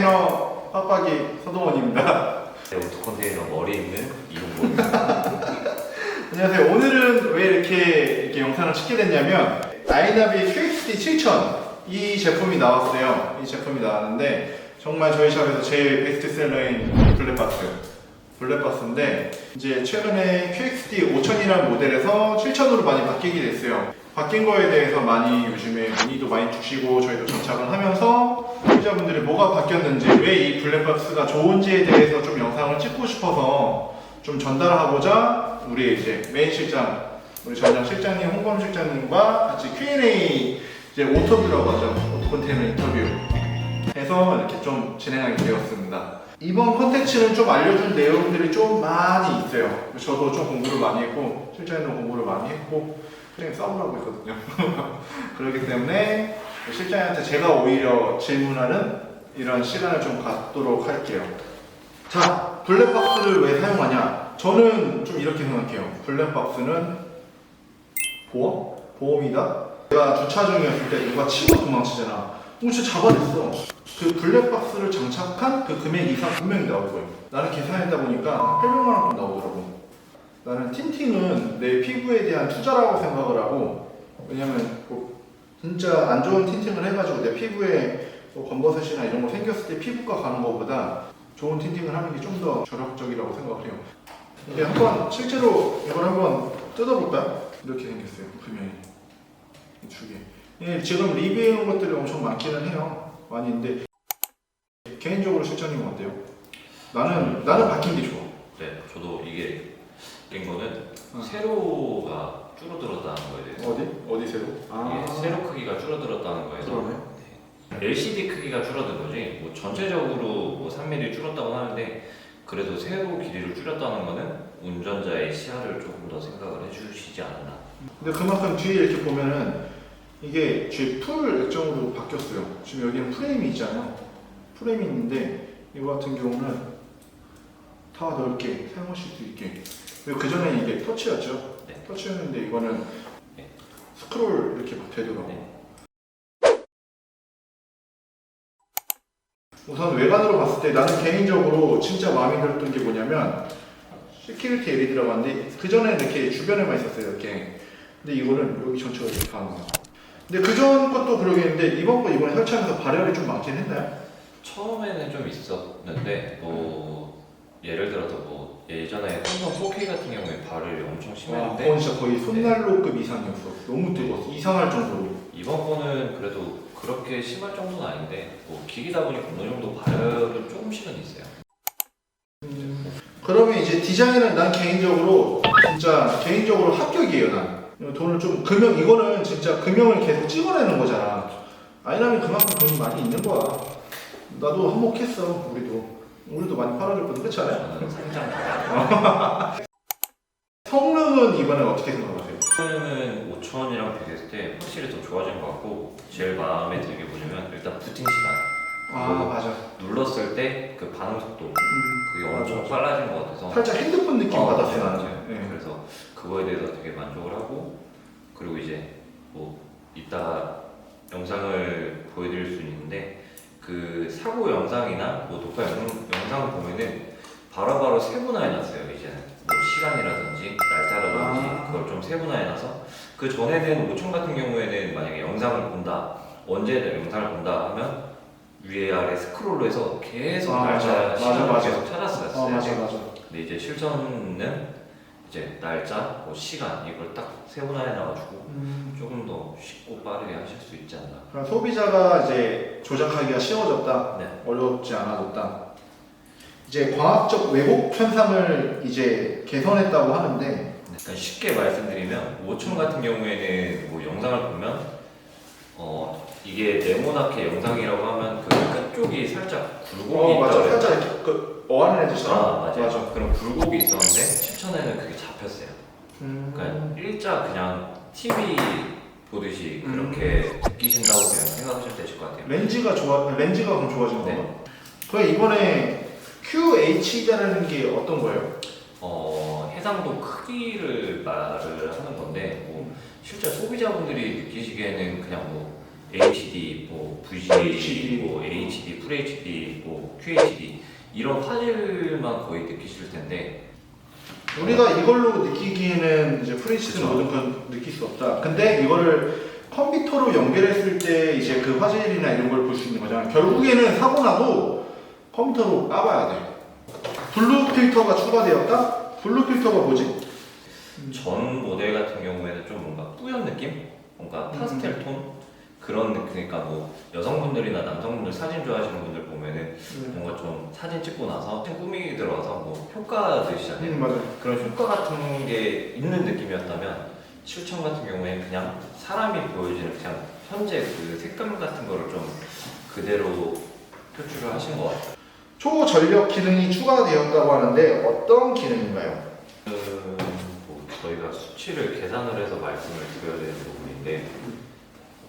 컨테이너 빡빡이 서동원입니다. 네, 오토 컨테이너 머리 있는 이용보입니다. 안녕하세요. 오늘은 왜 이렇게, 이렇게 영상을 찍게 됐냐면 아이나비 QXD 7000이 제품이 나왔어요. 이 제품이 나왔는데 정말 저희 샵에서 제일 베스트셀러인 블랙박스 블랙박스인데 이제 최근에 QXD 5000이라는 모델에서 7000으로 많이 바뀌게 됐어요. 바뀐 거에 대해서 많이 요즘에 문의도 많이 주시고 저희도 정착을 하면서 소비자분들이 뭐가 바뀌었는지 왜 이 블랙박스가 좋은지에 대해서 좀 영상을 찍고 싶어서 좀 전달하고자 우리 이제 메인 실장 우리 전장 실장님, 홍범 실장님과 같이 Q&A 이제 오토뷰라고 하죠. 오토 컨테이너 인터뷰 해서 이렇게 좀 진행하게 되었습니다. 이번 컨텐츠는 좀 알려준 내용들이 좀 많이 있어요. 저도 좀 공부를 많이 했고 실장님도 공부를 많이 했고 실장님 싸우라고 했거든요. 그렇기 때문에 실장님한테 제가 오히려 질문하는 이런 시간을 좀 갖도록 할게요. 자, 블랙박스를 왜 사용하냐? 저는 좀 이렇게 생각해요. 블랙박스는 보험? 보험이다? 내가 주차 중이었을 때 누가 치고 도망치잖아. 진짜 잡아냈어. 그 블랙박스를 장착한 그 금액 이상 분명히 나올 거예요. 나는 계산했다 보니까 800만 원권 나오더라고. 나는 틴팅은 내 피부에 대한 투자라고 생각을 하고 왜냐면 뭐 진짜 안 좋은 틴팅을 해가지고 내 피부에 뭐 검버섯이나 이런 거 생겼을 때 피부과 가는 것보다 좋은 틴팅을 하는 게 좀더 절약적이라고 생각을 해요. 이게 한번 실제로 이걸 한번 뜯어볼까요? 이렇게 생겼어요. 이두 개. 예, 지금 리뷰해온 것들이 엄청 많기는 해요. 많이 있는데 개인적으로 실장님은 어때요? 나는 나는 바뀐 게 좋아. 네, 저도 이게 낀 거는 어. 세로가 줄어들었다는 거에 대해서 어디 어디 세로? 이게 세로 크기가 줄어들었다는 거에서 그러네. LCD 크기가 줄어든 거지 뭐 전체적으로 뭐 3mm 줄었다고 하는데 그래도 세로 길이를 줄였다는 거는 운전자의 시야를 조금 더 생각을 해주시지 않았나 근데 그만큼 뒤에 이렇게 보면은 이게 뒤에 풀 액정으로 바뀌었어요. 지금 여기는 프레임이 있잖아요. 프레임이 있는데 이거 같은 경우는 다 넓게 사용하실 수 있게. 그 전에 이게 터치였죠. 네. 터치였는데 이거는 네. 스크롤 이렇게 막 되더라고. 네. 우선 외관으로 봤을 때 나는 개인적으로 진짜 마음에 들었던 게 뭐냐면 시큐리티 LED라고 하는데 그 전에 이렇게 주변에만 있었어요 이렇게 근데 이거는 여기 전체가 이렇게 가는 거야 근데 그 전 것도 그러겠는데 이번 거 이번에 설치하면서 발열이 좀 많긴 했나요? 처음에는 좀 있었는데 뭐 예를 들어서 뭐 예전에 삼성 4K 같은 경우에 발열이 엄청 와 심했는데 그건 진짜 거의 손난로급 이상이었어. 너무 뜨거웠어. 이상할 정도로. 이번 거는 그래도 그렇게 심할 정도는 아닌데 뭐 기기다 보니까 어느 정도 발열은 조금씩은 있어요. 그러면 이제 디자인은 난 개인적으로 진짜 개인적으로 합격이에요 난. 돈을 좀 금형 이거는 진짜 금형을 계속 찍어내는 거잖아. 아이라면 그만큼 돈이 많이 있는 거야. 나도 한몫했어 우리도 우리도 많이 팔아줬거든 그렇지 않아요? 저는 상장 성능은 이번에 어떻게 생각하세요? 이거는 5천이랑 비교했을 때 확실히 더 좋아진 것 같고 제일 마음에 들게 뭐냐면 일단 부팅 시간 아 뭐, 맞아 눌렀을 때 그 반응 속도 음, 그게 엄청 맞아. 빨라진 것 같아서 살짝 핸드폰 느낌 어, 받았어요 네, 나는 맞아요. 네. 그래서 그거에 대해서 되게 만족을 하고 그리고 이제 뭐 이따 영상을 보여드릴 수 있는데 그 사고 영상이나 뭐 녹화 영, 영상을 보면은 바로바로 세분화해놨어요 이제는 뭐 시간이라든지 날짜라든지 아. 그걸 좀 세분화해놔서 그 전에는 5천 같은 경우에는 만약에 영상을 본다 언제 영상을 본다 하면 위에 아래 스크롤로 해서 계속 아. 날짜 맞아, 시간을 맞아. 계속 찾았어요 어 맞아 맞아 근데 이제 실전은 이제 날짜, 뭐 시간 이걸 딱 세분화해 놔가지고 음, 조금 더 쉽고 빠르게 하실 수 있지 않나. 그럼 소비자가 이제 조작하기가 쉬워졌다 네. 어렵지 않아졌다 이제 과학적 왜곡 현상을 이제 개선했다고 하는데 그러니까 쉽게 말씀드리면 5천 같은 경우에는 뭐 영상을 보면 어 이게 네모나게 영상이라고 하면 그 끝쪽이 살짝 굴곡이 어 있다고 맞아 그래요. 살짝 이렇게 그 어안을 해주시잖아 아 맞아요. 그런 굴곡이 있었는데 7천에는 그게 잡혔어요. 음. 그러니까 일자 그냥 TV 보듯이 음. 그렇게 느끼신다고 그냥 생각하셔도 되실 것 같아요. 렌즈가 좋아 렌즈가 그럼 좋아진 네. 그럼 이번에 QHD라는 게 어떤 거예요? 어, 해상도 크기를 말을 하는 건데 뭐 실제 소비자분들이 느끼시기에는 그냥 뭐 HD, 뭐 VGA, HD. 뭐 HD, FHD, 뭐 QHD 이런 화질만 거의 느끼실 텐데 우리가 이걸로 느끼기에는 이제 프리시즌 그쵸. 모든 건 느낄 수 없다. 근데 이거를 컴퓨터로 연결했을 때 이제 그 화질이나 이런 걸 볼 수 있는 거잖아. 결국에는 사고 나도 컴퓨터로 까봐야 돼. 블루 필터가 추가되었다? 블루 필터가 뭐지? 전 모델 같은 경우에는 좀 뭔가 뿌연 느낌? 뭔가 파스텔 톤? 그런 그러니까 뭐 여성분들이나 남성분들 사진 좋아하시는 분들 보면은 뭔가 좀 사진 찍고 나서 꾸미기 들어가서 뭐 효과들이잖아요. 음, 맞아. 그런 효과 같은 게 있는 느낌이었다면 실청 같은 경우에 그냥 사람이 보여지는 그냥 현재 그 색감 같은 거를 좀 그대로 표출을 하신 것 같아요. 초전력 기능이 추가되었다고 하는데 어떤 기능인가요? 음, 뭐 저희가 수치를 계산을 해서 말씀을 드려야 되는 부분인데 어,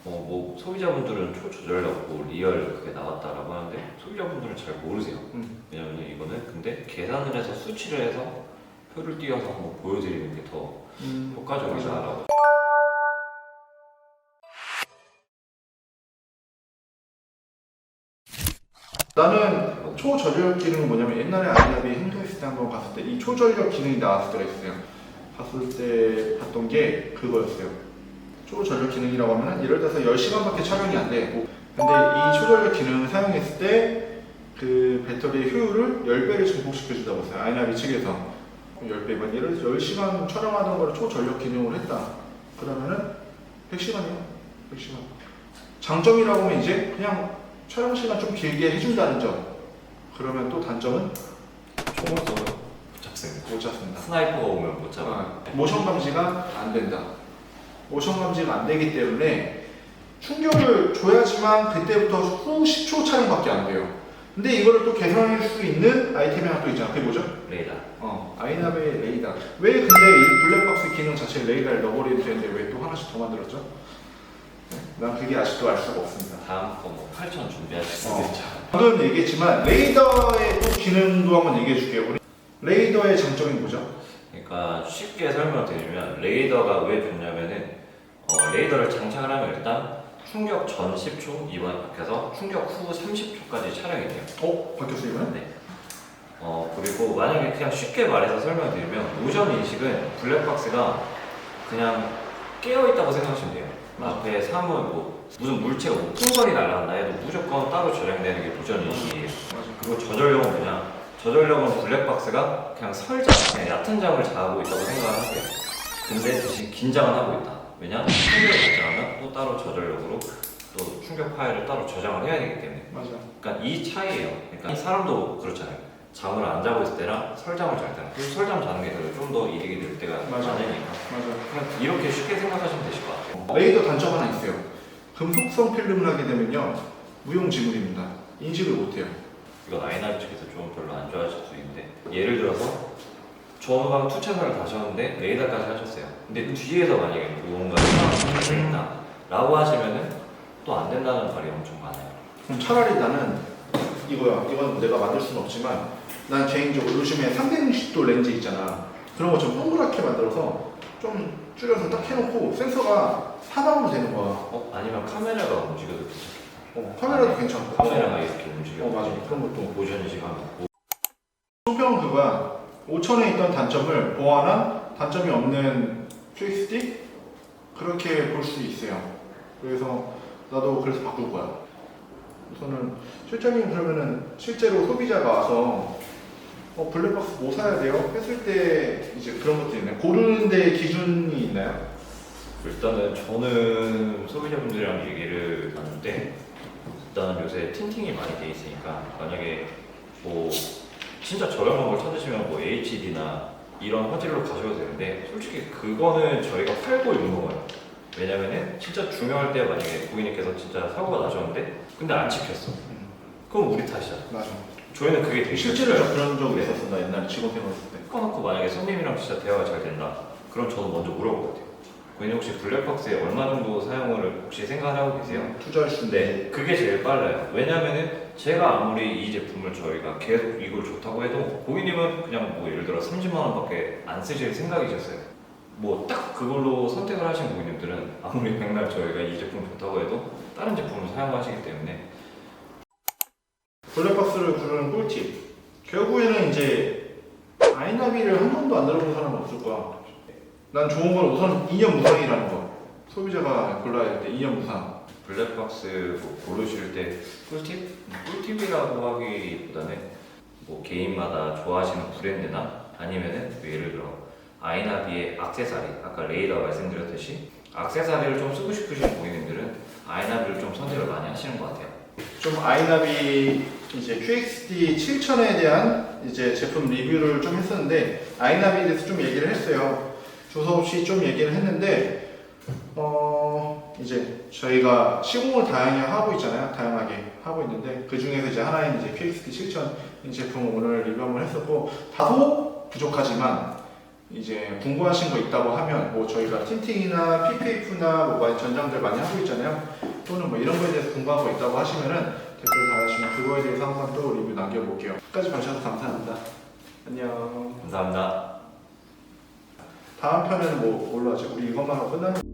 뭐 소비자분들은 초저전력 뭐 리얼 그게 나왔다라고 하는데 소비자분들은 잘 모르세요. 음. 왜냐면 이거는 근데 계산을 해서 수치를 해서 표를 띄워서 한번 보여드리는 게 더 음, 효과적이다라고. 나는 초전력 기능은 뭐냐면 옛날에 아이나비 행사했을 때 한번 갔을 때 이 초전력 기능이 나왔을 때가 있어요. 봤을 때 봤던 게 그거였어요. 초전력 기능이라고 하면은 예를 들어서 10시간밖에 촬영이 안 돼. 뭐, 근데 이 초전력 기능을 사용했을 때 그 배터리의 효율을 10배를 증폭시켜 준다고 했어요. 아이나비 측에서 10배만 예를 들어서 10시간 촬영하던 거를 초전력 기능으로 했다. 그러면은 100시간이요. 100시간. 장점이라고 하면 이제 그냥 촬영 시간 좀 길게 해준다는 점. 그러면 또 단점은 총을 쏘면 못 잡습니다. 못 잡습니다. 스나이퍼가 오면 못 잡아. 아, 모션 감지가 안 된다. 모션 감지가 안 되기 때문에 충격을 줘야지만 그때부터 후 10초 촬영밖에 안 돼요. 근데 이거를 또 개선할 수 있는 아이템이 하나 또 있잖아. 그게 뭐죠? 레이더. 어, 아이나베의 레이더. 왜 근데 이 블랙박스 기능 자체에 레이더를 넣어버리면 되는데 왜 또 하나씩 더 만들었죠? 네? 난 그게 아직도 알 수가 없습니다. 다음 거뭐 8천 준비하실 수도 어. 있죠. 방금 얘기했지만 레이더의 또 기능도 한번 얘기해 줄게요. 레이더의 장점이 뭐죠? 그러니까 쉽게 설명드리면 레이더가 왜 좋냐면은 어, 레이더를 장착을 하면 일단 충격 전 10초 이번에 바뀌어서 충격 후 30초까지 촬영이 돼요. 어? 바뀌었어요? 네. 어 그리고 만약에 그냥 쉽게 말해서 설명드리면 무전 인식은 블랙박스가 그냥 깨어 있다고 생각하시면 돼요. 앞에 사물 뭐 무슨 물체가 뭐 풍선이 날아간다 해도 무조건 따로 저장되는 게 무전 인식이에요. 그리고 저전력은 뭐냐? 저전력은 블랙박스가 그냥 설정, 그냥 얕은 잠을 자고 있다고 생각을 하세요. 근데 대신 긴장을 하고 있다. 왜냐? 충격을 발생하면 또 따로 저전력으로 또 충격 파일을 따로 저장을 해야 되기 때문에. 맞아. 그러니까 이 차이예요. 그러니까 이 사람도 그렇잖아요. 잠을 안 자고 있을 때랑 설잠을 잘 때랑 그리고 설잠 자는 게 좀 더 이득이 될 때가 맞아. 많으니까 맞아. 그냥 이렇게 쉽게 생각하시면 되실 것 같아요. 레이더 단점 하나 있어요. 금속성 필름을 하게 되면요 무용지물입니다. 인식을 못해요. 이건 아이나비 측에서 좀 별로 안 좋아하실 수 있는데 예를 들어서 전후방 투 채널을 다셨는데 레이더까지 하셨어요. 근데 뒤에서 만약에 무언가를 하겠다 라고 하시면은 또 안 된다는 말이 엄청 많아요. 그럼 차라리 나는 이거야. 이건 내가 만들 수는 없지만 난 개인적으로 요즘에 360도 렌즈 있잖아. 그런 거 좀 동그랗게 만들어서 좀 줄여서 딱 해놓고 센서가 사방으로 되는 거야. 어? 아니면 카메라가 움직여도 괜찮겠다. 어, 카메라도 괜찮고. 카메라가 이렇게 움직여. 어 맞아. 그런 것도. 모션 인식하면 총평은 그거야. 5천에 있던 단점을 보완한 단점이 없는 QXD 그렇게 볼 수 있어요. 그래서 나도 그래서 바꿀 거야. 우선은 실장님 그러면은 실제로 소비자가 와서 어, 블랙박스 뭐 사야 돼요? 했을 때 이제 그런 것도 있나요? 고르는 데 기준이 있나요? 일단은 저는 소비자분들이랑 얘기를 나눌 때 일단 요새 틴팅이 많이 돼 있으니까 만약에 뭐 진짜 저렴한 걸 찾으시면 뭐 HD나 이런 화질로 가셔도 되는데 솔직히 그거는 저희가 팔고 있는 거예요. 왜냐면은 진짜 중요할 때 만약에 고객님께서 진짜 사고가 나셨는데 근데 안 찍혔어. 그럼 우리 탓이잖아. 맞아. 저희는 그게 되게 실제로 싫어요. 저 그런 적 있었어. 나 옛날에 직원 생활했을 때. 꺼놓고 만약에 손님이랑 진짜 대화가 잘 된다. 그럼 저는 먼저 물어볼 것 같아요. 고객님 혹시 블랙박스에 얼마 정도 사용을 혹시 생각하고 계세요? 투자할 수 있는데. 네, 그게 제일 빨라요. 왜냐면은 제가 아무리 이 제품을 저희가 계속 이걸 좋다고 해도 고객님은 그냥 뭐 예를 들어 30만 원밖에 안 쓰실 생각이셨어요. 뭐 딱 그걸로 선택을 하신 고객님들은 아무리 백날 저희가 이 제품 좋다고 해도 다른 제품을 사용하시기 때문에 블랙박스를 구르는 꿀팁. 결국에는 이제 아이나비를 한 번도 안 들어본 사람은 없을 거야. 난 좋은 건 우선 2년 무상이라는 거. 소비자가 골라야 할 때 2년 무상. 블랙박스 뭐 고르실 때 꿀팁? 꿀팁이라고 하기보다는 뭐 개인마다 좋아하시는 브랜드나 아니면은 뭐 예를 들어 아이나비의 악세사리 아까 레이더 말씀드렸듯이 악세사리를 좀 쓰고 싶으신 고객님들은 아이나비를 좀 선택을 많이 하시는 것 같아요. 좀 아이나비 이제 QXD 7000에 대한 이제 제품 리뷰를 좀 했었는데 아이나비에 대해서 좀 얘기를 했어요. 조서 없이 좀 얘기를 했는데 어 이제 저희가 시공을 다양하게 하고 있잖아요. 다양하게 하고 있는데 그 중에서 이제 하나인 이제 QXD 7000이 제품 오늘 리뷰 한번 했었고 다소 부족하지만 이제 궁금하신 거 있다고 하면 뭐 저희가 틴팅이나 PPF나 뭐 전장들 많이 하고 있잖아요. 또는 뭐 이런 거에 대해서 궁금한 거 있다고 하시면은 댓글 달아주시면 그거에 대해서 항상 또 리뷰 남겨볼게요. 끝까지 봐주셔서 감사합니다. 안녕. 감사합니다. 다음 편에는 뭐 하지? 우리 이것만 하고 끝나는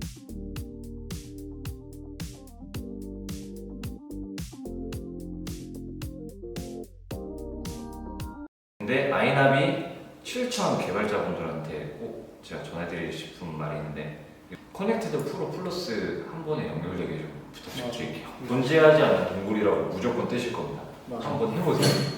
근데 아이나비 7000 개발자분들한테 꼭 제가 전해드리고 싶은 말이 있는데 커넥티드 프로 플러스 한 번에 연결되게 좀 부탁드릴게요. 존재하지 않는 동굴이라고 무조건 뜨실 겁니다. 맞아. 한번 해보세요.